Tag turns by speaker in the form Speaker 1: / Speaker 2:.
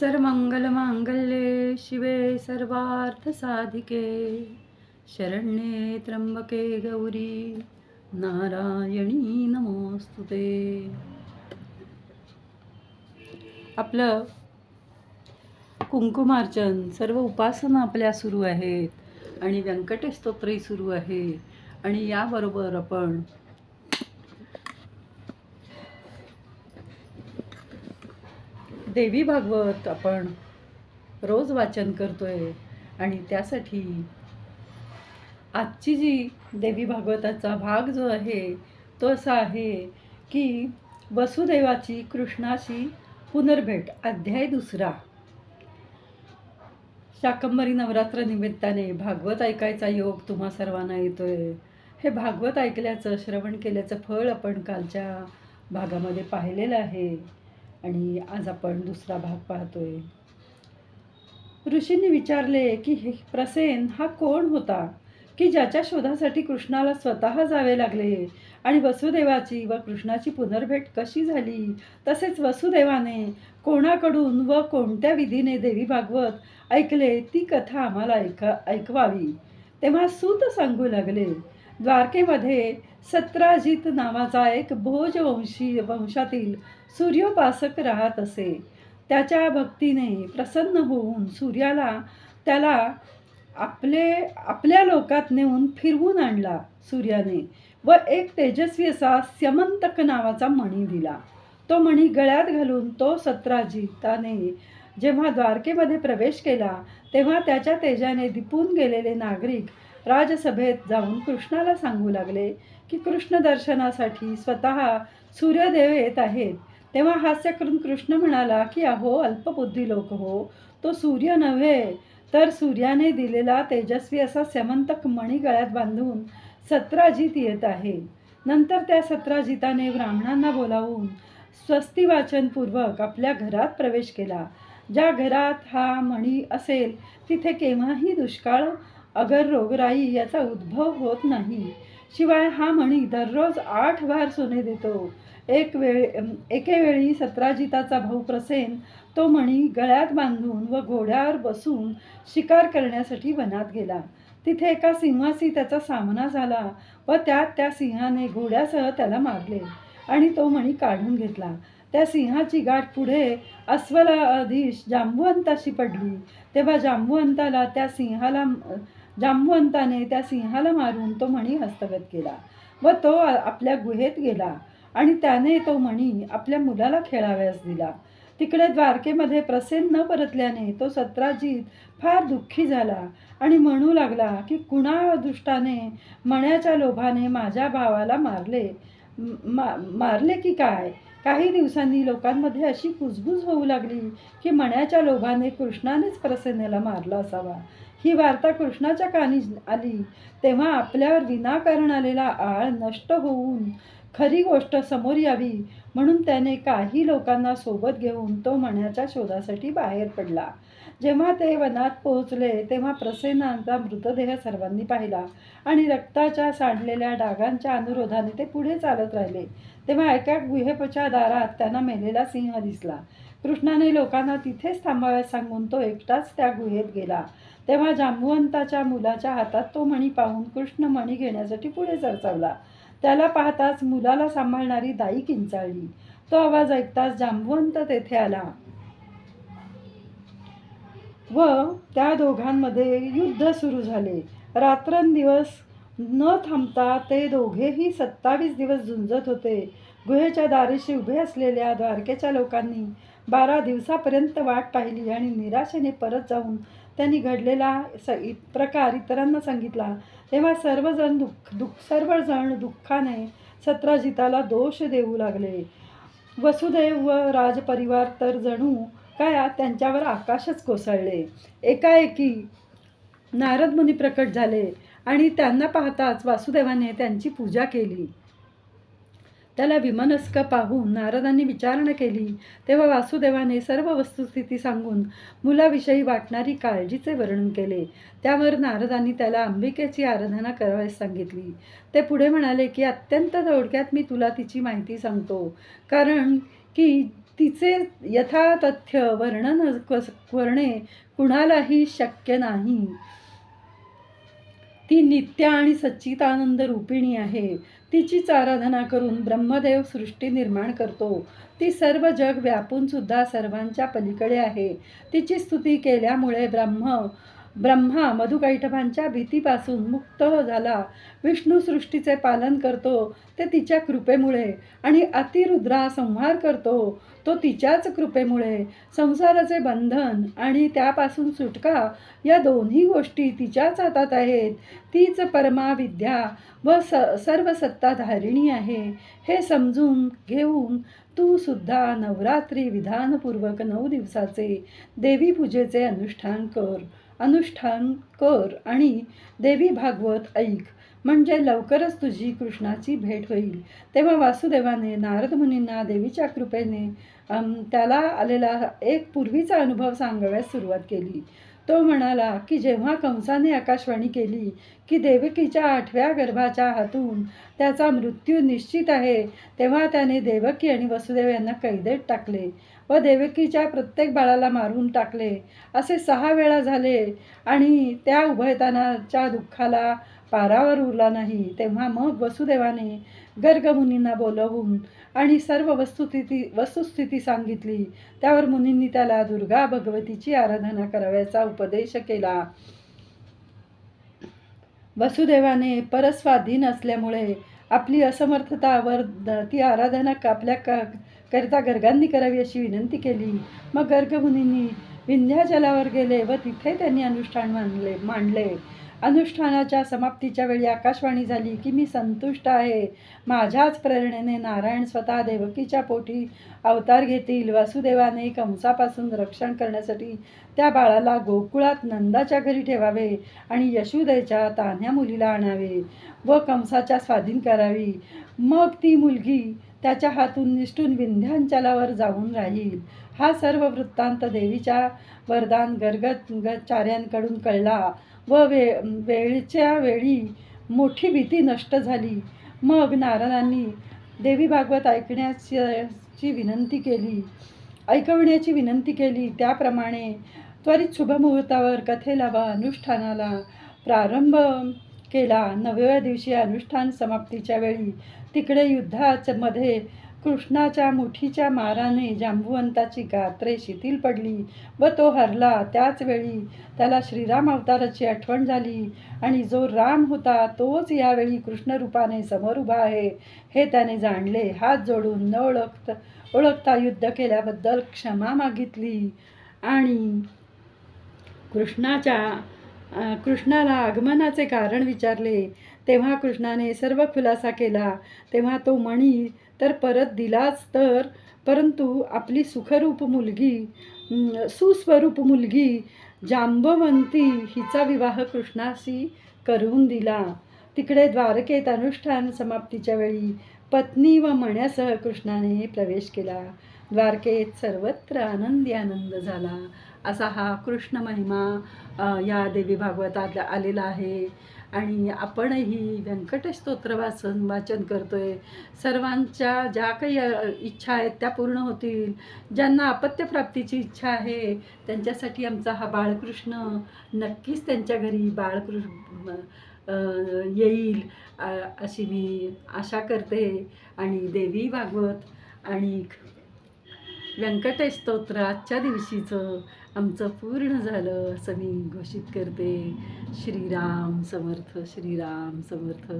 Speaker 1: सर्वमंगलमांगल्ये शिवे सर्वार्थसाधिके शरण्ये त्र्यंबके गौरी नारायणी नमोस्तुते आपलं कुंकुमार्चन सर्व उपासना आपल्या सुरू आहेत आणि व्यंकटेश स्तोत्रही सुरू आहे. आणि याबरोबर आपण देवी भागवत आपण रोज वाचन करतो आहे आणि त्यासाठी आजची जी देवी भागवताचा भाग जो आहे तो असा आहे की वसुदेवाची कृष्णाशी पुनर्भेट अध्याय दुसरा. शाकंभरी नवरात्र निमित्ताने भागवत ऐकायचा योग तुम्हा सर्वांना येतो आहे हे भागवत ऐकल्याचं श्रवण केल्याचं फळ आपण कालच्या भागामध्ये पाहिलेलं आहे. आणि आज आपण दुसरा भाग पाहतोय. ऋषींनी विचारले की हे प्रसेन हा कोण होता की ज्याच्या शोधासाठी कृष्णाला स्वतः जावे लागले? आणि वसुदेवाची व कृष्णाची पुनर्भेट कशी झाली? तसेच वसुदेवाने कोणाकडून व कोणत्या विधीने देवी भागवत ऐकले? ती कथा आम्हाला ऐका ऐकवावी. तेव्हा सूत सांगू लागले द्वारकेमध्ये सत्राजित नावाचा एक भोजवंशी वंशातील सूर्योपासक राहत असे. त्याच्या भक्तीने प्रसन्न होऊन सूर्याला त्याला आपले आपल्या लोकात नेऊन फिरवून आणला सूर्याने व एक तेजस्वी असा स्यमंतक नावाचा मणी दिला. तो मणी गळ्यात घालून तो सत्राजिताने जेव्हा द्वारकेमध्ये प्रवेश केला तेव्हा त्याच्या तेजाने दिपून गेलेले नागरिक राजसभेत जाऊन कृष्णाला सांगू लागले की कृष्ण दर्शनासाठी स्वतः सूर्यदेव येत आहेत. तेव्हा हास्य करून कृष्ण म्हणाला की अहो अल्पबुद्धी लोक हो. तो सूर्य नव्हे. तर सूर्याने दिलेला तेजस्वी असा समंतक मणी गळ्यात बांधून सत्राजित येत आहे. नंतर त्या सत्राजिताने ब्राह्मणांना बोलावून स्वस्ती वाचनपूर्वक आपल्या घरात प्रवेश केला. ज्या घरात हा मणी असेल तिथे केव्हाही दुष्काळ अगर रोगराई याचा उद्भव होत नाही. शिवाय हा मणी दररोज आठ वार सोने देतो. एक वेळ एकेवेळी सत्राजिताचा भाऊ प्रसेन तो मणी गळ्यात बांधून व घोड्यावर बसून शिकार करण्यासाठी वनात गेला. तिथे एका सिंहाशी त्याचा सामना झाला व त्यात त्या सिंहाने घोड्यासह त्याला मारले आणि तो मणी काढून घेतला. त्या सिंहाची गाठ पुढे अस्वलाधीश जांबुवंताशी पडली. तेव्हा जांबुवंताला त्या सिंहाला जांबवंताने त्या सिंहाला मारून तो मणी हस्तगत केला व तो आपल्या गुहेत गेला आणि त्याने तो मणी आपल्या मुलाला खेळाव्यास दिला. तिकडे द्वारकेमध्ये प्रसेन न परतल्याने तो सत्राजीत फार दुःखी झाला आणि म्हणू लागला की कुणा दुष्टाने मण्याच्या लोभाने माझ्या भावाला मारले. मा मारले की काय? काही दिवसांनी लोकांमध्ये अशी कुजबूज होऊ लागली की मण्याच्या लोभाने कृष्णानेच प्रसेनेला मारला असावा. ही वार्ता कृष्णाच्या कानी आली. तेव्हा आपल्यावर विनाकारण आलेला आळ नष्ट होऊन खरी गोष्ट समोर यावी म्हणून त्याने काही लोकांना सोबत घेऊन तो मण्याच्या शोधासाठी बाहेर पडला. जेव्हा ते वनात पोहोचले तेव्हा प्रसेनांचा मृतदेह सर्वांनी पाहिला आणि रक्ताच्या सांडलेल्या डागांच्या अनुरोधाने ते पुढे चालत राहिले. तेव्हा एका गुहेपच्या दारात त्यांना मेलेला सिंह दिसला. कृष्णाने लोकांना तिथेच थांबाव्यास सांगून तो एकटाच त्या गुहेत गेला. तेव्हा जांबुवंताच्या मुलाच्या हातात तो मणी पाहून कृष्ण मणी घेण्यासाठी पुढे सरसावला. त्याला पाहताच मुलाला सांभाळणारी दाई किंचाळली. तो आवाज ऐकताच जांबुवंत तेथे आला. व त्या दोघांमध्ये युद्ध सुरू झाले. रात्रंदिवस न थांबता ते दोघेही सत्तावीस दिवस झुंजत होते. गुहेच्या दारीशी उभे असलेल्या द्वारकेच्या लोकांनी बारा दिवसापर्यंत वाट पाहिली आणि निराशेने परत जाऊन त्यांनी घडलेला स प्रकार इतरांना सांगितला. तेव्हा सर्वजण दुःख दुःख सर्वजण दुःखाने सत्राजिताला दोष देऊ लागले. वसुदेव व राजपरिवार तर जणू काय त्यांच्यावर आकाशच कोसळले. एकाएकी नारद मुनी प्रकट झाले आणि त्यांना पाहताच वासुदेवाने त्यांची पूजा केली. त्याला विमनस्क पाहून नारदांनी विचारणा केली. तेव्हा वासुदेवाने सर्व वस्तुस्थिती सांगून मुलाविषयी वाटणारी काळजीचे वर्णन केले. त्यावर नारदांनी त्याला अंबिकेची आराधना करावयास सांगितली. ते पुढे म्हणाले की अत्यंत थोडक्यात मी तुला तिची माहिती सांगतो. कारण की तिचे यथातथ्य वर्णन कस करणे कुणालाही शक्य नाही. ती नित्य आणि सच्चितानंद रूपिणी आहे. तिचीच आराधना करून ब्रह्मदेव सृष्टी निर्माण करतो. ती सर्व जग व्यापून सुद्धा सर्वांच्या पलीकडे आहे. तिची स्तुती केल्यामुळे ब्रह्म ब्रह्मा मधुकैठभांच्या भीतीपासून मुक्त झाला. विष्णू सृष्टीचे पालन करतो ते तिच्या कृपेमुळे आणि अतिरुद्रा संहार करतो तो तिच्याच कृपेमुळे. संसाराचे बंधन आणि त्यापासून सुटका या दोन्ही गोष्टी तिच्याच हातात आहेत. तीच परमा विद्या व स सर्व सत्ताधारिणी आहे. हे समजून घेऊन तू सुद्धा नवरात्री विधानपूर्वक नऊ दिवसाचे देवी पूजेचे अनुष्ठान कर. अनुष्ठान कर आणि देवी भागवत ऐक. म्हणजे लवकरच तुझी कृष्णाची भेट होईल. तेव्हा वासुदेवाने नारद मुनींना देवीच्या कृपेने त्याला आलेला एक पूर्वीचा अनुभव सांगाव्यास सुरुवात केली. तो म्हणाला की जेव्हा कंसाने आकाशवाणी केली की देवकीच्या आठव्या गर्भाच्या हातून त्याचा मृत्यू निश्चित आहे तेव्हा त्याने देवकी आणि वसुदेव यांना कैदेत टाकले व देवकीच्या प्रत्येक बाळाला मारून टाकले. असे सहा वेळा झाले आणि त्या उभयतानाच्या दुःखाला पारावर उरला नाही. तेव्हा मग वसुदेवाने गर्गमुनींना बोलवून आणि सर्व वस्तुस्थिती वस्तुस्थिती सांगितली. त्यावर मुनींनी त्याला दुर्गा भगवतीची आराधना करावयाचा उपदेश केला. वसुदेवाने परस्वाधीन असल्यामुळे आपली असमर्थता वर ती आराधना आपल्या क करिता गर्गांनी करावी अशी विनंती केली. मग गर्गमुनींनी विंध्याचलावर गेले व तिथे त्यांनी अनुष्ठान मानले मांडले. अनुष्ठानाच्या समाप्तीच्या वेळी आकाशवाणी झाली की मी संतुष्ट आहे. माझ्याच प्रेरणेने नारायण स्वतः देवकीच्या पोटी अवतार घेतील. वासुदेवाने कंसापासून रक्षण करण्यासाठी त्या बाळाला गोकुळात नंदाच्या घरी ठेवावे आणि यशोदेच्या तान्ह्या मुलीला आणावे व कंसाच्या स्वाधीन करावी. मग ती मुलगी त्याच्या हातून निष्ठून विंध्यांचलावर जाऊन राहील. हा सर्व वृत्तांत देवीच्या वरदान गर्गचार्यांकडून कळला. व वे वेळच्या वेळी मोठी भीती नष्ट झाली. मग नारदांनी देवी भागवत ऐकण्याची ची विनंती केली. ऐकवण्याची विनंती केली. त्याप्रमाणे त्वरित शुभमुहूर्तावर कथेला व अनुष्ठानाला प्रारंभ केला. नवव्या दिवशी अनुष्ठान समाप्तीच्या वेळी तिकडे युद्धाच्या मध्ये कृष्णाच्या मुठीच्या माराने जांबुवंताची गात्रे शिथिल पडली व तो हरला. त्याच वेळी त्याला श्रीराम अवताराची आठवण झाली आणि जो राम होता तोच यावेळी कृष्णरूपाने समोर उभा आहे. हे त्याने जाणले. हात जोडून न ओळखत ओळखता युद्ध केल्याबद्दल क्षमा मागितली आणि कृष्णाच्या कृष्णाला आगमनाचे कारण विचारले. तेव्हा कृष्णाने सर्व खुलासा केला. तेव्हा तो मणी तर परत दिलाच तर. परंतु आपली सुखरूप मुलगी सुस्वरूप मुलगी जांबवंती हिचा विवाह कृष्णाशी करून दिला. तिकडे द्वारकेत अनुष्ठान समाप्तीच्या वेळी पत्नी व मण्यासह कृष्णाने प्रवेश केला. द्वारकेत सर्वत्र आनंदी आनंद झाला. असा हा कृष्ण महिमा या देवी भागवतात आलेला आहे. आणि आपणही व्यंकटेश स्तोत्र वाचन वाचन करतो आहे सर्वांच्या ज्या काही इच्छा आहेत त्या पूर्ण होतील. ज्यांना अपत्यप्राप्तीची इच्छा आहे त्यांच्यासाठी आमचा हा बाळकृष्ण नक्कीच त्यांच्या घरी बाळकृष्ण येईल अशी मी आशा करते. आणि देवी भागवत आणि व्यंकटेश स्तोत्र आजच्या दिवशीचं आमचं पूर्ण झालं असं मी घोषित करते. श्रीराम समर्थ श्रीराम समर्थ.